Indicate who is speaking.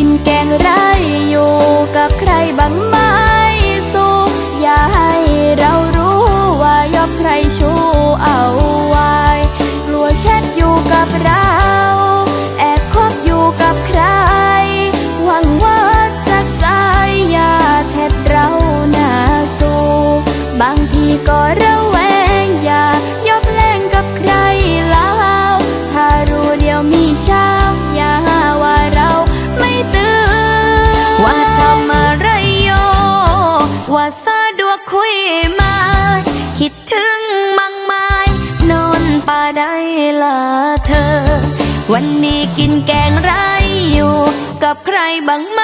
Speaker 1: กินแกงไรอยู่กับใครบ้างไหมสุอย่าให้เรารู้ว่ายอมใครชูเอาไว้กลัวแชทอยู่กับเรา แอบคบอยู่กับใคร หวังว่าจากใจอย่าแทบเราหนาสูบางทีก็ระแว
Speaker 2: ว่าสะดวกคุยมา คิดถึงมังไม้นอนป่าได้ละเธอ วันนี้กินแกงไรอยู่ กับใครบ้างไหม